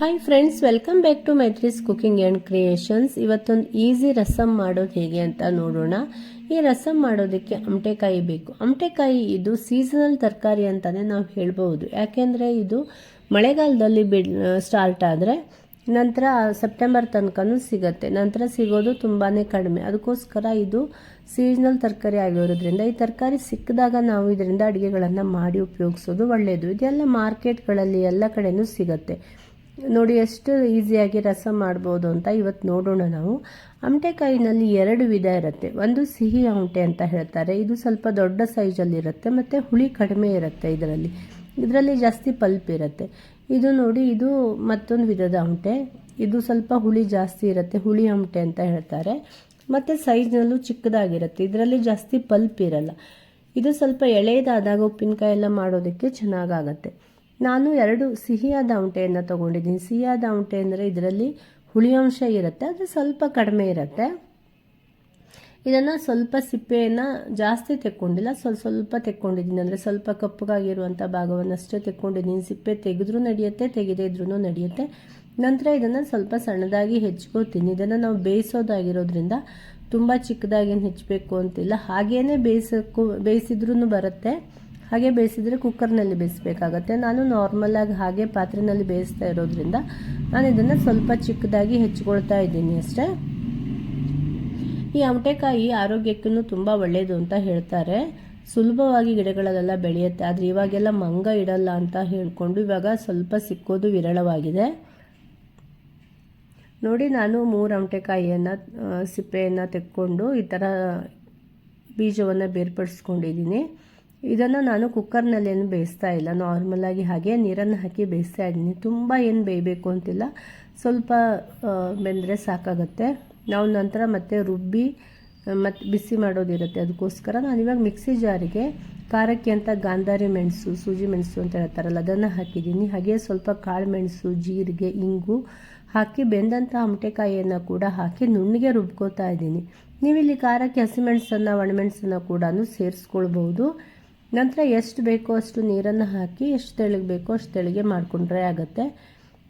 Hi friends welcome back to Maitri's cooking and creations ಇವತ್ತೊಂದು easy rasam ಮಾಡೋದು ಹೇಗೆ ಅಂತ ನೋಡೋಣ. ಈ ರಸಮ್ ಮಾಡೋದಕ್ಕೆ ಅಮಟೆಕಾಯಿ ಬೇಕು. ಅಮಟೆಕಾಯಿ ಇದು ಸೀಸನಲ್ ತರಕಾರಿ ಅಂತಲೇ ನಾವು ಹೇಳ್ಬೋದು ಯಾಕೆಂದರೆ ಇದು ಮಳೆಗಾಲದಲ್ಲಿ ಬಿಡ್ ಸ್ಟಾರ್ಟ್ ಆದರೆ ನಂತರ ಸೆಪ್ಟೆಂಬರ್ ತನಕನೂ ಸಿಗುತ್ತೆ. ನಂತರ ಸಿಗೋದು ತುಂಬಾ ಕಡಿಮೆ. ಅದಕ್ಕೋಸ್ಕರ ಇದು ಸೀಸನಲ್ ತರಕಾರಿ ಆಗಿರೋದ್ರಿಂದ ಈ ತರಕಾರಿ ಸಿಕ್ಕಿದಾಗ ನಾವು ಇದರಿಂದ ಅಡುಗೆಗಳನ್ನು ಮಾಡಿ ಉಪಯೋಗಿಸೋದು ಒಳ್ಳೆಯದು ಇದೆಲ್ಲ ಮಾರ್ಕೆಟ್ಗಳಲ್ಲಿ ಎಲ್ಲ ಕಡೆಯೂ ಸಿಗುತ್ತೆ. ನೋಡಿ, ಎಷ್ಟು ಈಸಿಯಾಗಿ ರಸ ಮಾಡ್ಬೋದು ಅಂತ ಇವತ್ತು ನೋಡೋಣ ನಾವು. ಅಮಟೆಕಾಯಿನಲ್ಲಿ ಎರಡು ವಿಧ ಇರುತ್ತೆ. ಒಂದು ಸಿಹಿ ಅಮಟೆ ಅಂತ ಹೇಳ್ತಾರೆ. ಇದು ಸ್ವಲ್ಪ ದೊಡ್ಡ ಸೈಜಲ್ಲಿರುತ್ತೆ ಮತ್ತು ಹುಳಿ ಕಡಿಮೆ ಇರುತ್ತೆ ಇದರಲ್ಲಿ. ಇದರಲ್ಲಿ ಜಾಸ್ತಿ ಪಲ್ಪ್ ಇರುತ್ತೆ. ಇದು ನೋಡಿ, ಇದು ಮತ್ತೊಂದು ವಿಧದ ಅಮಟೆ. ಇದು ಸ್ವಲ್ಪ ಹುಳಿ ಜಾಸ್ತಿ ಇರುತ್ತೆ, ಹುಳಿ ಅಮಟೆ ಅಂತ ಹೇಳ್ತಾರೆ. ಮತ್ತು ಸೈಜ್ನಲ್ಲೂ ಚಿಕ್ಕದಾಗಿರುತ್ತೆ. ಇದರಲ್ಲಿ ಜಾಸ್ತಿ ಪಲ್ಪ್ ಇರಲ್ಲ. ಇದು ಸ್ವಲ್ಪ ಎಳೆಯದಾದಾಗ ಉಪ್ಪಿನಕಾಯಿ ಎಲ್ಲ ಮಾಡೋದಕ್ಕೆ ಚೆನ್ನಾಗಾಗತ್ತೆ. ನಾನು ಎರಡು ಸಿಹಿಯಾದ ಉಂಟೆಯನ್ನು ತೊಗೊಂಡಿದ್ದೀನಿ. ಸಿಹಿಯಾದ ಉಂಟೆ ಅಂದರೆ ಇದರಲ್ಲಿ ಹುಳಿ ಅಂಶ ಇರುತ್ತೆ, ಅದು ಸ್ವಲ್ಪ ಕಡಿಮೆ ಇರುತ್ತೆ. ಇದನ್ನು ಸ್ವಲ್ಪ ಸಿಪ್ಪೆಯನ್ನು ಜಾಸ್ತಿ ತೆಕ್ಕೊಂಡಿಲ್ಲ. ಸ್ವಲ್ಪ ಸ್ವಲ್ಪ ತೆಕ್ಕೊಂಡಿದ್ದೀನಿ ಅಂದರೆ ಸ್ವಲ್ಪ ಕಪ್ಪಗಾಗಿರುವಂಥ ಭಾಗವನ್ನಷ್ಟೇ ತೆಕ್ಕೊಂಡಿದ್ದೀನಿ. ಸಿಪ್ಪೆ ತೆಗೆದ್ರೂ ನಡೆಯುತ್ತೆ, ತೆಗೆದೇ ಇದ್ರೂ ನಡೆಯುತ್ತೆ. ನಂತರ ಇದನ್ನು ಸ್ವಲ್ಪ ಸಣ್ಣದಾಗಿ ಹೆಚ್ಕೋತೀನಿ ಇದನ್ನು ನಾವು ಬೇಯಿಸೋದಾಗಿರೋದ್ರಿಂದ ತುಂಬ ಚಿಕ್ಕದಾಗೇನು ಹೆಚ್ಚಬೇಕು ಅಂತಿಲ್ಲ. ಹಾಗೇ ಬೇಯಿಸೋಕ್ಕೂ ಬೇಯಿಸಿದ್ರೂ ಬರುತ್ತೆ. ಹಾಗೆ ಬೇಯಿಸಿದರೆ ಕುಕ್ಕರ್ನಲ್ಲಿ ಬೇಯಿಸಬೇಕಾಗತ್ತೆ. ನಾನು ನಾರ್ಮಲಾಗಿ ಹಾಗೆ ಪಾತ್ರೆಯಲ್ಲಿ ಬೇಯಿಸ್ತಾ ಇರೋದ್ರಿಂದ ನಾನು ಇದನ್ನು ಸ್ವಲ್ಪ ಚಿಕ್ಕದಾಗಿ ಹೆಚ್ಚಿಕೊಳ್ತಾ ಇದ್ದೀನಿ ಅಷ್ಟೇ. ಈ ಅಮಟೆಕಾಯಿ ಆರೋಗ್ಯಕ್ಕೂ ತುಂಬ ಒಳ್ಳೆಯದು ಅಂತ ಹೇಳ್ತಾರೆ. ಸುಲಭವಾಗಿ ಗಿಡಗಳಲ್ಲೆಲ್ಲ ಬೆಳೆಯುತ್ತೆ. ಆದರೆ ಇವಾಗೆಲ್ಲ ಮಂಗ ಇಡಲ್ಲ ಅಂತ ಹೇಳಿಕೊಂಡು ಇವಾಗ ಸ್ವಲ್ಪ ಸಿಕ್ಕೋದು ವಿರಳವಾಗಿದೆ. ನೋಡಿ, ನಾನು ಮೂರು ಅಮಟೆಕಾಯಿಯನ್ನು ಸಿಪ್ಪೆಯನ್ನು ತೆಕ್ಕೊಂಡು ಈ ಥರ ಬೀಜವನ್ನು ಬೇರ್ಪಡಿಸ್ಕೊಂಡಿದ್ದೀನಿ. ಇದನ್ನು ನಾನು ಕುಕ್ಕರ್ನಲ್ಲೇನು ಬೇಯಿಸ್ತಾ ಇಲ್ಲ. ನಾರ್ಮಲಾಗಿ ಹಾಗೆ ನೀರನ್ನು ಹಾಕಿ ಬೇಯಿಸ್ತಾ ಇದ್ದೀನಿ. ತುಂಬ ಏನು ಬೇಯಬೇಕು ಅಂತಿಲ್ಲ. ಸ್ವಲ್ಪ ಬೆಂದರೆ ಸಾಕಾಗುತ್ತೆ. ನಾವು ನಂತರ ಮತ್ತೆ ರುಬ್ಬಿ ಮತ್ತು ಬಿಸಿ ಮಾಡೋದಿರುತ್ತೆ. ಅದಕ್ಕೋಸ್ಕರ ನಾನು ಇವಾಗ ಮಿಕ್ಸಿ ಜಾರಿಗೆ ಖಾರಕ್ಕೆ ಅಂತ ಗಾಂಧಾರಿ ಮೆಣಸು, ಸೂಜಿ ಮೆಣಸು ಅಂತ ಹೇಳ್ತಾರಲ್ಲ, ಅದನ್ನು ಹಾಕಿದ್ದೀನಿ. ಹಾಗೆ ಸ್ವಲ್ಪ ಕಾಳು ಮೆಣಸು, ಜೀರಿಗೆ, ಇಂಗು ಹಾಕಿ ಬೆಂದಂಥ ಅಮಟೆಕಾಯಿಯನ್ನು ಕೂಡ ಹಾಕಿ ನುಣ್ಣಿಗೆ ರುಬ್ಕೋತಾ ಇದ್ದೀನಿ. ನೀವಿಲ್ಲಿ ಖಾರಕ್ಕೆ ಹಸಿಮೆಣಸನ್ನು ಒಣಮೆಣಸನ್ನು ಕೂಡ ಸೇರಿಸ್ಕೊಳ್ಬೋದು. ನಂತರ ಎಷ್ಟು ಬೇಕೋ ಅಷ್ಟು ನೀರನ್ನು ಹಾಕಿ, ಎಷ್ಟು ತೆಳಗೆ ಬೇಕೋ ಅಷ್ಟು ತೆಳಗೆ ಮಾಡಿಕೊಂಡ್ರೆ ಆಗುತ್ತೆ.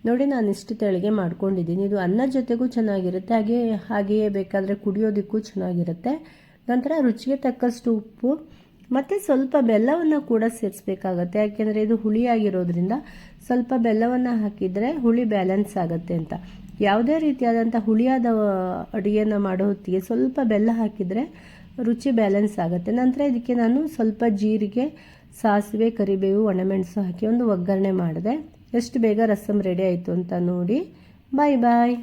ನೋಡಿ ನಾನು ಇಷ್ಟು ತೆಳಗೆ ಮಾಡ್ಕೊಂಡಿದ್ದೀನಿ. ಇದು ಅನ್ನ ಜೊತೆಗೂ ಚೆನ್ನಾಗಿರುತ್ತೆ. ಹಾಗೆ, ಹಾಗೆಯೇ ಬೇಕಾದರೆ ಕುಡಿಯೋದಕ್ಕೂ ಚೆನ್ನಾಗಿರುತ್ತೆ. ನಂತರ ರುಚಿಗೆ ತಕ್ಕಷ್ಟು ಉಪ್ಪು, ಮತ್ತು ಸ್ವಲ್ಪ ಬೆಲ್ಲವನ್ನು ಕೂಡ ಸೇರಿಸ್ಬೇಕಾಗತ್ತೆ. ಯಾಕೆಂದರೆ ಇದು ಹುಳಿಯಾಗಿರೋದ್ರಿಂದ ಸ್ವಲ್ಪ ಬೆಲ್ಲವನ್ನು ಹಾಕಿದರೆ ಹುಳಿ ಬ್ಯಾಲೆನ್ಸ್ ಆಗುತ್ತೆ ಅಂತ. ಯಾವುದೇ ರೀತಿಯಾದಂಥ ಹುಳಿಯಾದ ಅಡುಗೆಯನ್ನು ಮಾಡೋ ಹೊತ್ತಿಗೆ ಸ್ವಲ್ಪ ಬೆಲ್ಲ ಹಾಕಿದರೆ ರುಚಿ ಬ್ಯಾಲೆನ್ಸ್ ಆಗುತ್ತೆ. ನಂತರ ಇದಕ್ಕೆ ನಾನು ಸ್ವಲ್ಪ ಜೀರಿಗೆ, ಸಾಸಿವೆ, ಕರಿಬೇವು, ಒಣಮೆಣಸು ಹಾಕಿ ಒಂದು ಒಗ್ಗರಣೆ ಮಾಡಿದೆ. ಎಷ್ಟು ಬೇಗ ರಸಮ್ ರೆಡಿ ಆಯಿತು ಅಂತ ನೋಡಿ. ಬಾಯ್ ಬಾಯ್